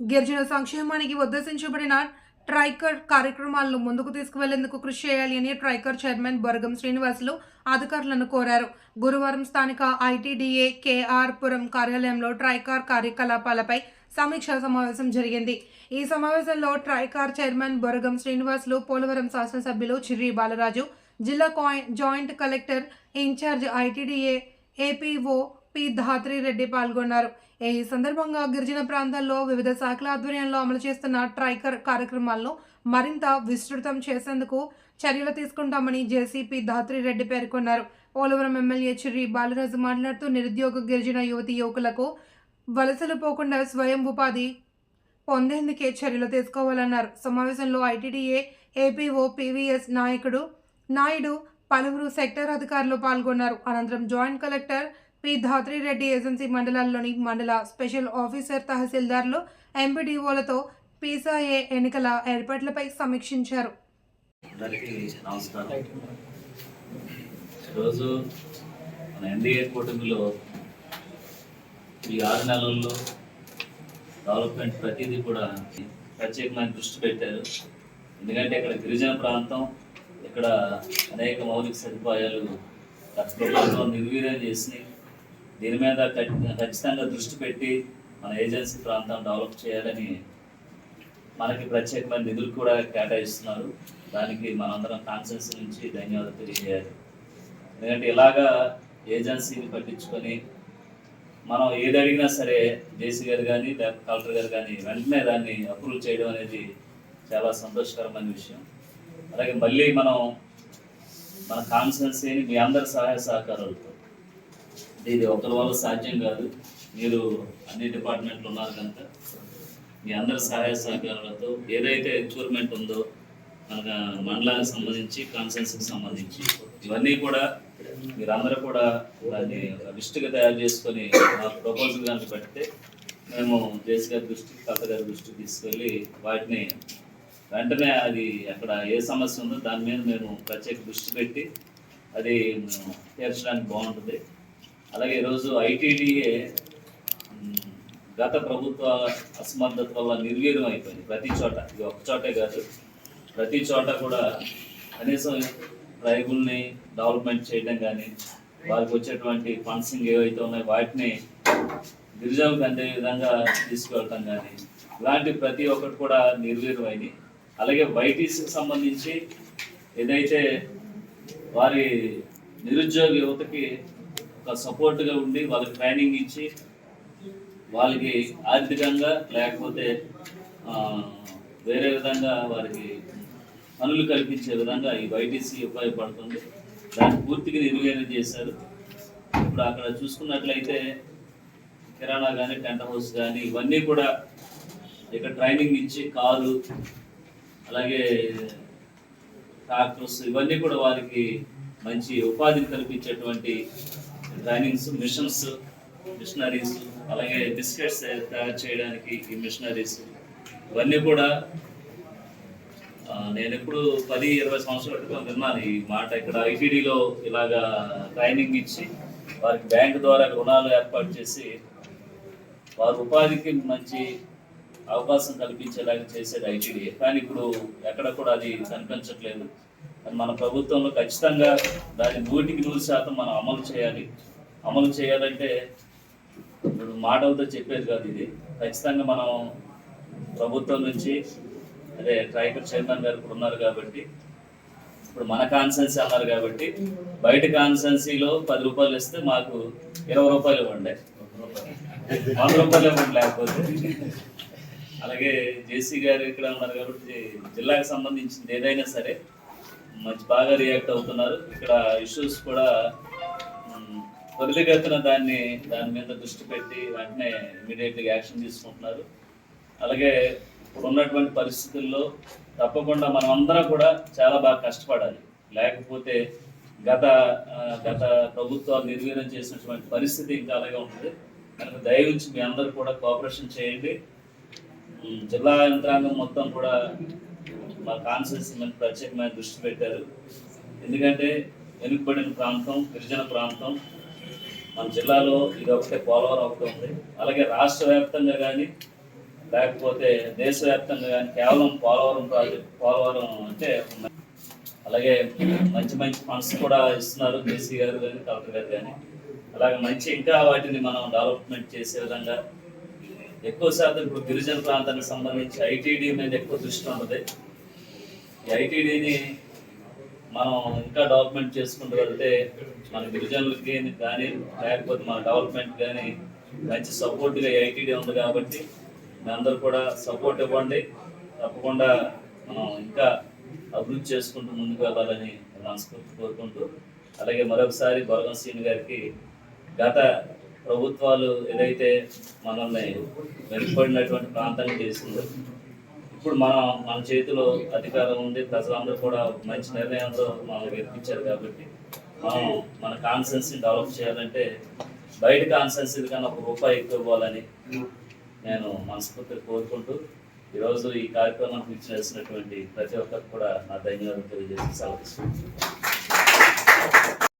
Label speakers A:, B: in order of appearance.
A: గిరిజన సంక్షేమానికి ఉద్దేశించబడిన ట్రైకర్ కార్యక్రమాలను ముందుకు తీసుకువెళ్ళేందుకు కృషి చేయాలి అని ట్రైకర్ చైర్మన్ బొరగం శ్రీనివాసులు అధికారులను కోరారు. గురువారం స్థానిక ఐటీడీఏ కేఆర్ పురం కార్యాలయంలో ట్రైకార్ కార్యకలాపాలపై సమీక్షా సమావేశం జరిగింది. ఈ సమావేశంలో ట్రైకార్ చైర్మన్ బొరగం శ్రీనివాసులు పోలవరం శాసనసభ్యులు చిర్రి బాలరాజు జిల్లా joint collector incharge ITDA APO P Dhatri Reddy పాల్గొన్నారు. ఈ సందర్భంగా గిరిజన ప్రాంతాల్లో వివిధ శాఖల ఆధ్వర్యంలో అమలు చేస్తున్న ట్రైకర్ కార్యక్రమాలను మరింత విస్తృతం చేసేందుకు చర్యలు తీసుకుంటామని జేసీపీ ధాత్రి రెడ్డి పేర్కొన్నారు. పోలవరం ఎమ్మెల్యే చిర్రి బాలరాజు మాట్లాడుతూ నిరుద్యోగ గిరిజన యువతి యువకులకు వలసలు పోకుండా స్వయం ఉపాధి పొందేందుకే చర్యలు తీసుకోవాలన్నారు. సమావేశంలో ఐటీడీఏ ఏపీఓ పీవీఎస్ నాయకుడు నాయుడు పలువురు సెక్టర్ అధికారులు పాల్గొన్నారు. అనంతరం joint collector P Dhatri Reddy agency మండలాల్లోని మండల స్పెషల్ ఆఫీసర్ తహసీల్దార్లు ఎంపీడీఓలతో పీసాఏ ఎన్నికల ఏర్పాట్లపై సమీక్షించారు.
B: ఈరోజు మన ఎన్డీఏ కూటమిలో ఈ ఆరు నెలల్లో డెవలప్మెంట్ ప్రతిదీ కూడా ప్రత్యేకమైన దృష్టి పెట్టారు. ఎందుకంటే ఇక్కడ గిరిజన ప్రాంతం ఇక్కడ అనేక మౌలిక సదుపాయాలు గత ప్రభుత్వం నిర్వీర్యం చేసి దీని మీద ఖచ్చితంగా దృష్టి పెట్టి మన ఏజెన్సీ ప్రాంతం డెవలప్ చేయాలని మనకి ప్రత్యేకమైన నిధులు కూడా కేటాయిస్తున్నారు. దానికి మనందరం కాన్సెన్స్ నుంచి ధన్యవాదాలు తెలియజేయాలి. ఎందుకంటే ఇలాగా ఏజెన్సీని పట్టించుకొని మనం ఏది అడిగినా సరే జేసీ గారు కానీ లేకపోతే కలెక్టర్ గారు కానీ వెంటనే దాన్ని అప్రూవ్ చేయడం అనేది చాలా సంతోషకరమైన విషయం. అలాగే మళ్ళీ మనం మన కాన్సెన్సీని మీ అందరి సహాయ సహకారాలతో ఇది ఒకరి వల్ల సాధ్యం కాదు. మీరు అన్ని డిపార్ట్మెంట్లు ఉన్నారు కనుక మీ అందరి సహాయ సహకారాలతో ఏదైతే ఎక్స్పెరిమెంట్ ఉందో మన మండలానికి సంబంధించి కాన్సెన్స్కి సంబంధించి ఇవన్నీ కూడా మీరందరూ కూడా దాన్ని లిస్టుగా తయారు చేసుకొని మా ప్రపోజల్ కనుక పెడితే మేము జేసీ గారి దృష్టికి కలెక్టర్ గారి దృష్టికి తీసుకెళ్ళి వాటిని వెంటనే అది అక్కడ ఏ సమస్య ఉందో దాని మీద మేము ప్రత్యేక దృష్టి పెట్టి అది తీర్చడానికి బాగుంటుంది. అలాగే ఈరోజు ఐటీడీఏ గత ప్రభుత్వ అసమర్థత వల్ల నిర్వీర్యం అయిపోయింది ప్రతి చోట. ఇది ఒక చోటే కాదు. ప్రతి చోట కూడా కనీసం ట్రైబుల్ని డెవలప్మెంట్ చేయడం కానీ వారికి వచ్చేటువంటి ఫండ్సింగ్ ఏవైతే ఉన్నాయో వాటిని గిరిజనులకు అందే విధంగా తీసుకువెళ్ళటం కానీ ఇలాంటి ప్రతి ఒక్కటి కూడా నిర్వీర్యమైంది. అలాగే వైటీసీకి సంబంధించి ఏదైతే వారి నిరుద్యోగ యువతకి ఒక సపోర్ట్గా ఉండి వాళ్ళకి ట్రైనింగ్ ఇచ్చి వాళ్ళకి ఆర్థికంగా లేకపోతే వేరే విధంగా వారికి పనులు కల్పించే విధంగా ఈ వైటీసీ ఉపయోగపడుతుంది. దాన్ని పూర్తిగా నిర్వీర్యం చేశారు. ఇప్పుడు అక్కడ చూసుకున్నట్లయితే కిరాణా కానీ టెంట్ హౌస్ కానీ ఇవన్నీ కూడా ఇక్కడ ట్రైనింగ్ ఇచ్చి కారు అలాగే ట్రాక్టర్స్ ఇవన్నీ కూడా వారికి మంచి ఉపాధిని కల్పించేటువంటి ట్రైనింగ్స్ మిషన్స్ మిషనరీస్ అలాగే బిస్కెట్స్ తయారు చేయడానికి ఈ మిషనరీస్. ఇవన్నీ కూడా నేను ఎప్పుడు పది ఇరవై సంవత్సరాల క్రితం విన్నాను ఈ మాట. ఇక్కడ ఐటీడీలో ఇలాగా ట్రైనింగ్ ఇచ్చి వారికి బ్యాంక్ ద్వారా రుణాలు ఏర్పాటు చేసి వారి ఉపాధికి మంచి అవకాశం కల్పించేలాగా చేసేది ఐటీడీ కానీ ఇప్పుడు ఎక్కడ కూడా అది కనిపించట్లేదు. మన ప్రభుత్వంలో ఖచ్చితంగా దాని నూటికి నూరు శాతం మనం అమలు చేయాలి. అమలు చేయాలంటే ఇప్పుడు మాటలతో చెప్పేది కాదు ఇది. ఖచ్చితంగా మనం ప్రభుత్వం నుంచి అదే ట్రైకర్ చైర్మన్ గారు ఇప్పుడు ఉన్నారు కాబట్టి ఇప్పుడు మన కాన్సెన్సీ అన్నారు కాబట్టి బయట కాన్సెన్సీలో పది రూపాయలు ఇస్తే మాకు ఇరవై రూపాయలు ఇవ్వండి. వంద రూపాయలు ఇవ్వండి లేకపోతే. అలాగే జేసీ గారు ఇక్కడ ఉన్నారు కాబట్టి జిల్లాకు సంబంధించింది ఏదైనా సరే మంచి బాగా రియాక్ట్ అవుతున్నారు. ఇక్కడ ఇష్యూస్ కూడా వదిలిగెత్తిన దాన్ని దాని మీద దృష్టి పెట్టి వెంటనే ఇమీడియట్గా యాక్షన్ తీసుకుంటున్నారు. అలాగే ఇప్పుడు ఉన్నటువంటి పరిస్థితుల్లో తప్పకుండా మనం అందరం కూడా చాలా బాగా కష్టపడాలి. లేకపోతే గత గత ప్రభుత్వాలు నిర్వీర్యం చేసినటువంటి పరిస్థితి ఇంకా అలాగే ఉంటుంది. కనుక దయవుంచి మీ అందరూ కూడా కోఆపరేషన్ చేయండి. జిల్లా యంత్రాంగం మొత్తం కూడా మా కాన్సెన్స్ మీద ప్రత్యేకమైన దృష్టి పెట్టారు. ఎందుకంటే వెనుకబడిన ప్రాంతం గిరిజన ప్రాంతం మన జిల్లాలో ఇది ఒకటే పోలవరం ఒకటి ఉంది. అలాగే రాష్ట్ర వ్యాప్తంగా కానీ లేకపోతే దేశవ్యాప్తంగా కానీ కేవలం పోలవరం ప్రాజెక్ట్ పోలవరం అంటే అలాగే మంచి మంచి ఫండ్స్ కూడా ఇస్తున్నారు కేసీ గారు కానీ కలెక్టర్ గారు కానీ అలాగే మంచి ఇంకా వాటిని మనం డెవలప్మెంట్ చేసే విధంగా ఎక్కువ శాతం ఇప్పుడు గిరిజన ప్రాంతానికి సంబంధించి ఐటీడీ మీద ఎక్కువ దృష్టి ఉంటుంది. ఐటీడీని మనం ఇంకా డెవలప్మెంట్ చేసుకుంటూ వెళ్తే మన గిరిజనులకి కానీ లేకపోతే మన డెవలప్మెంట్ కానీ మంచి సపోర్ట్గా ఐటీడీ ఉంది కాబట్టి మీ అందరూ కూడా సపోర్ట్ ఇవ్వండి. తప్పకుండా మనం ఇంకా అభివృద్ధి చేసుకుంటూ ముందుకు వెళ్ళాలని మనస్ఫూర్తి కోరుకుంటూ అలాగే మరొకసారి బలగం శ్రీని గారికి గత ప్రభుత్వాలు ఏదైతే మనల్ని వెనుకబడినటువంటి ప్రాంతాన్ని చేసిందో ఇప్పుడు మనం మన చేతిలో అధికారం ఉంది ప్రజలందరూ కూడా మంచి నిర్ణయంతో మనం గెలిపించారు కాబట్టి మనం మన కాన్సెన్స్ని డెవలప్ చేయాలంటే బయట కాన్సెన్స్ కన్నా ఒక రూపాయి ఎక్కువ ఇవ్వాలని నేను మనస్ఫూర్తిగా కోరుకుంటూ ఈరోజు ఈ కార్యక్రమానికి ఇచ్చినటువంటి ప్రతి ఒక్కరికి కూడా నా ధన్యవాదాలు తెలియజేసి సెలవు